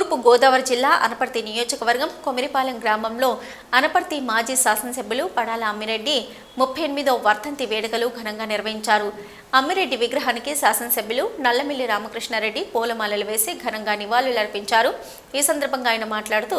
తూర్పు గోదావరి జిల్లా అనపర్తి నియోజకవర్గం కొమిరిపాలెం గ్రామంలో అనపర్తి మాజీ శాసనసభ్యులు పడాల అమ్మిరెడ్డి ముప్పై ఎనిమిదో వర్ధంతి వేడుకలు ఘనంగా నిర్వహించారు. అమ్మిరెడ్డి విగ్రహానికి శాసనసభ్యులు నల్లమిల్లి రామకృష్ణారెడ్డి పూలమాలలు వేసి ఘనంగా నివాళులర్పించారు. ఈ సందర్భంగా ఆయన మాట్లాడుతూ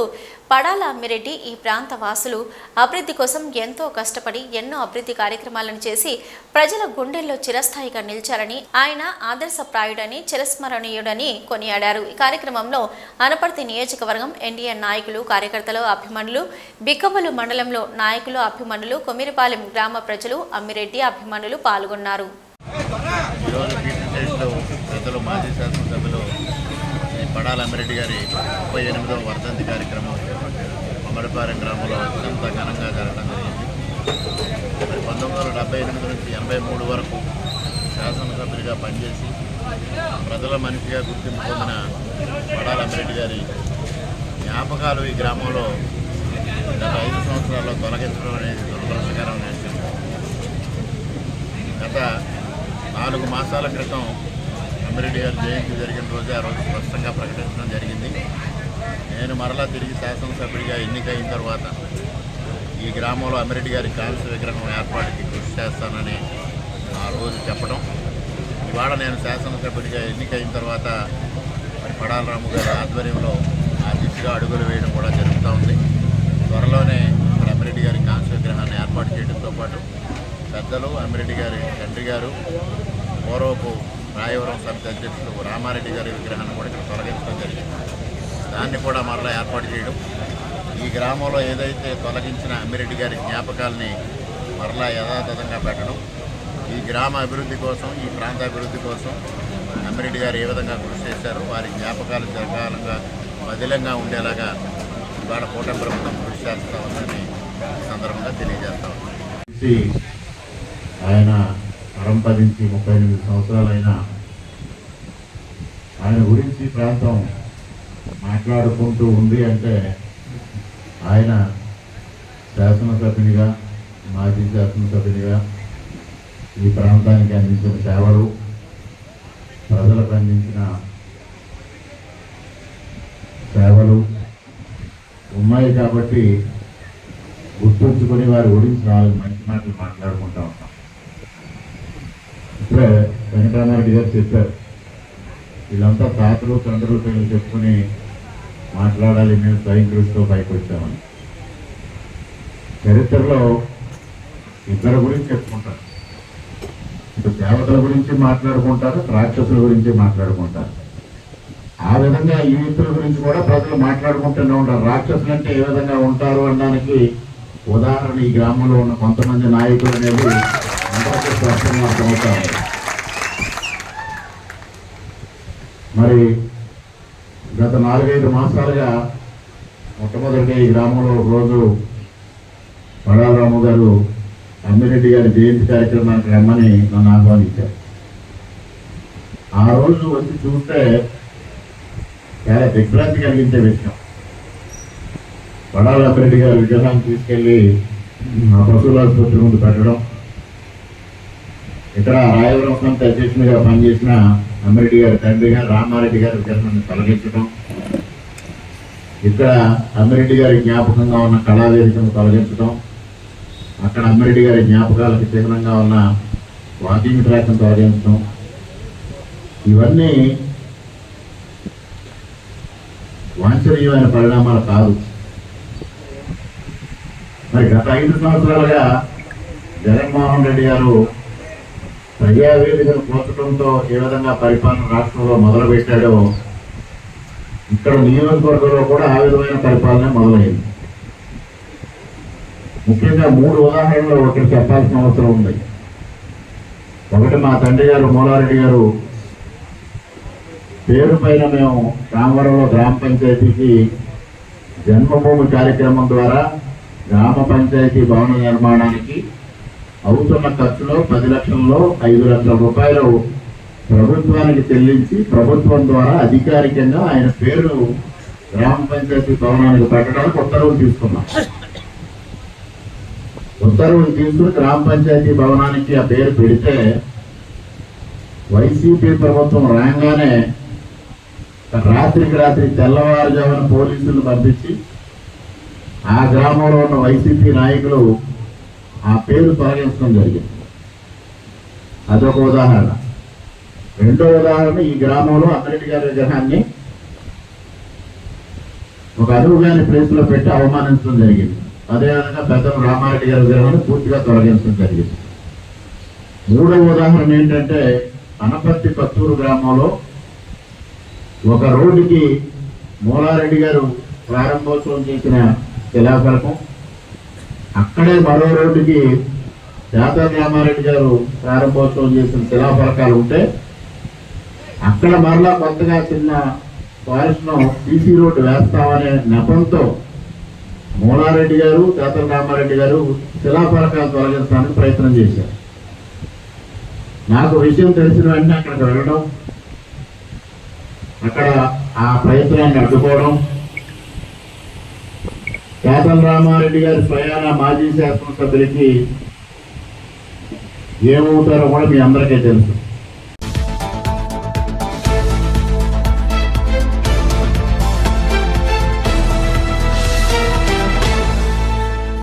పడాల అమ్మిరెడ్డి ఈ ప్రాంత వాసులు అభివృద్ధి కోసం ఎంతో కష్టపడి ఎన్నో అభివృద్ధి కార్యక్రమాలను చేసి ప్రజల గుండెల్లో చిరస్థాయిగా నిలిచారని ఆయన ఆదర్శప్రాయుడని చిరస్మరణీయుడని కొనియాడారు. ఈ కార్యక్రమంలో అనపర్తి నియోజకవర్గం ఎన్డీఏ నాయకులు కార్యకర్తలు అభిమానులు బిక్కబలు మండలంలో నాయకులు అభిమానులు కొమిరిపాలెం గ్రామ ప్రజలు అమ్మిరెడ్డి అభిమానులు పాల్గొన్నారు. ఈరోజు పీటీ పెద్దలు మాజీ శాసనసభ్యులు పడాల అమ్మిరెడ్డి గారి ముప్పై ఎనిమిదవ వర్ధంతి కార్యక్రమం అమరపాలెం గ్రామంలో అత్యంత ఘనంగా జరగడం జరిగింది. మరి పంతొమ్మిది వందల డెబ్బై ఎనిమిది నుంచి ఎనభై మూడు వరకు శాసనసభ్యుడిగా పనిచేసి ప్రజల మనిషిగా గుర్తింపు పొందిన పడాల అమ్మిరెడ్డి గారి జ్ఞాపకాలు ఈ గ్రామంలో గత ఐదు సంవత్సరాల్లో తొలగించడం అనేది దురదృష్టకరమైన విషయం గత నాలుగు మాసాల క్రితం అమ్మిరెడ్డి గారి జయంతి జరిగిన రోజే ఆ రోజు స్పష్టంగా ప్రకటించడం జరిగింది. నేను మరలా తిరిగి శాసనసభ్యుడిగా ఎన్నికైన తర్వాత ఈ గ్రామంలో అమ్మిరెడ్డి గారి కాంస్య విగ్రహం ఏర్పాటుకి కృషి చేస్తానని ఆ రోజు చెప్పడం. ఇవాళ నేను శాసనసభ్యుడిగా ఎన్నికైన తర్వాత మరి పడాల రాము గారి ఆధ్వర్యంలో ఆ దిశగా అడుగులు వేయడం కూడా జరుగుతూ ఉంది. త్వరలోనే ఇక్కడ అమ్మిరెడ్డి గారి కాంస్య విగ్రహాన్ని ఏర్పాటు చేయడంతో పాటు పెద్దలు అమ్మిరెడ్డి గారి తండ్రి గారు పూర్వపు రాయవరం సమితి అధ్యక్షులు రామారెడ్డి గారి విగ్రహాన్ని కూడా ఇక్కడ తొలగించడం జరిగింది. దాన్ని కూడా మరలా ఏర్పాటు చేయడం ఈ గ్రామంలో ఏదైతే తొలగించిన అమ్మిరెడ్డి గారి జ్ఞాపకాలని మరలా యథాతథంగా పెట్టడం ఈ గ్రామ అభివృద్ధి కోసం ఈ ప్రాంత అభివృద్ధి కోసం అమ్మిరెడ్డి గారు ఏ విధంగా కృషి చేశారో వారి జ్ఞాపకాలు చిరకాలంగా బదిలంగా ఉండేలాగా ఇవాళ కూటమి ప్రభుత్వం కృషి చేస్తా ఉందని సందర్భంగా తెలియజేస్తా ఆయన పరంపరించి ముప్పై ఎనిమిది సంవత్సరాలైన ఆయన గురించి ప్రాంతం మాట్లాడుకుంటూ ఉంది అంటే ఆయన శాసనసభ్యునిగా మాజీ శాసనసభ్యునిగా ఈ ప్రాంతానికి అందించిన సేవలు ప్రజలకు అందించిన సేవలు ఉన్నాయి కాబట్టి గుర్తుంచుకొని వారి గురించి నాలుగు మంచి మాటలు మాట్లాడుకుంటాం. ఇప్పుడే వెంకటరామారెడ్డి గారు చెప్పారు. వీళ్ళంతా తాతలు తండ్రులు పేర్లు చెప్పుకొని మాట్లాడాలి మేము స్వయంకరిస్తూ పైకి వచ్చామని. చరిత్రలో ఇద్దరు గురించి చెప్పుకుంటారు. ఇటు దేవతల గురించి మాట్లాడుకుంటారు రాక్షసుల గురించి మాట్లాడుకుంటారు. ఆ విధంగా ఈ వ్యక్తుల గురించి కూడా ప్రజలు మాట్లాడుకుంటూనే ఉంటారు. రాక్షసులు అంటే ఏ విధంగా ఉంటారు అనడానికి ఉదాహరణ ఈ గ్రామంలో ఉన్న కొంతమంది నాయకులు అనేది మరి గత నాలుగైదు మాసాలుగా మొట్టమొదటి ఈ గ్రామంలో ఒక రోజు పడాలరాము గారు అమ్మిరెడ్డి గారి జయంతి కార్యక్రమానికి రమ్మని నన్ను ఆహ్వానించారు. ఆ రోజు వచ్చి చూస్తే చాలా దిగ్భ్రాంతి కలిగించే విషయం. పడాల అమ్మిరెడ్డి గారి విగ్రహాన్ని తీసుకెళ్ళి ఆ పశువుల ఆసుపత్రి ముందు పెట్టడం ఇక్కడ రాయవరం సంత అధ్యక్షునిగా పనిచేసిన అమ్మిరెడ్డి గారి తండ్రి గారు రామారెడ్డి గారి విగ్రహాన్ని తొలగించడం. ఇక్కడ అమ్మిరెడ్డి గారి జ్ఞాపకంగా ఉన్న కళావేదికను తొలగించడం. అక్కడ అమ్మిరెడ్డి గారి జ్ఞాపకాలకు చిహ్నంగా ఉన్న వాకింగ్ ట్రాక్ను తొలగించడం. ఇవన్నీ వాంఛనీయమైన పరిణామాలు కాదు. మరి గత ఐదు సంవత్సరాలుగా జగన్మోహన్ రెడ్డి గారు ప్రజావేదికను పోర్చడంతో ఏ విధంగా పరిపాలన రాష్ట్రంలో మొదలుపెట్టాడో ఇక్కడ నియోజకవర్గంలో కూడా ఆ విధమైన పరిపాలన మొదలైంది. ముఖ్యంగా మూడు ఉదాహరణలు ఒకటి చెప్పాల్సిన అవసరం ఉంది. ఒకటి మా తండ్రి గారు మూలారెడ్డి గారు పేరు పైన మేము రామవరంలో గ్రామ పంచాయతీకి జన్మభూమి కార్యక్రమం ద్వారా గ్రామ పంచాయతీ భవన నిర్మాణానికి అవుతున్న ఖర్చులో పది లక్షల్లో ఐదు లక్షల రూపాయలు ప్రభుత్వానికి చెల్లించి ప్రభుత్వం ద్వారా అధికారికంగా ఆయన పేరు గ్రామ పంచాయతీ భవనానికి పెట్టడానికి ఉత్తర్వులు తీసుకున్నాం. ఉత్తర్వులు తీసుకుని గ్రామ పంచాయతీ భవనానికి ఆ పేరు పెడితే వైసీపీ ప్రభుత్వం రాగానే రాత్రికి రాత్రి తెల్లవారుజామున పోలీసులు పంపించి ఆ గ్రామంలో ఉన్న వైసీపీ నాయకులు ఆ పేరు తొలగించడం జరిగింది. అదొక ఉదాహరణ. రెండో ఉదాహరణ ఈ గ్రామంలో అమ్మరెడ్డి గారి విగ్రహాన్ని ఒక అదువుగాని ప్లేస్లో పెట్టి అవమానించడం జరిగింది. అదేవిధంగా పెద్దలు రామారెడ్డి గారి విగ్రహాన్ని పూర్తిగా తొలగించడం జరిగింది. మూడవ ఉదాహరణ ఏంటంటే అనపర్తి పత్తూరు గ్రామంలో ఒక రోడ్డుకి మూలారెడ్డి గారు ప్రారంభోత్సవం చేసిన శిలాఫలకం అక్కడే మరో రోడ్డుకి జాతర రామారెడ్డి గారు ప్రారంభోత్సవం చేసిన శిలాఫలకాలు ఉంటే అక్కడ మరలా కొత్తగా చిన్న ఫారెస్ట్ను బీసీ రోడ్డు వేస్తామనే నెపంతో మూలారెడ్డి గారు జాతర రామారెడ్డి గారు శిలాఫలకాలు తొలగించడానికి ప్రయత్నం చేశారు. నాకు విషయం తెలిసిన వెంటనే అక్కడికి వెళ్ళడం అక్కడ ఆ ప్రయత్నాన్ని అడ్డుకోవడం కేతల రామారెడ్డి గారి స్వయాన మాజీ శాసనసభ్యులకి ఏమవుతారో కూడా మీ అందరికీ తెలుసు.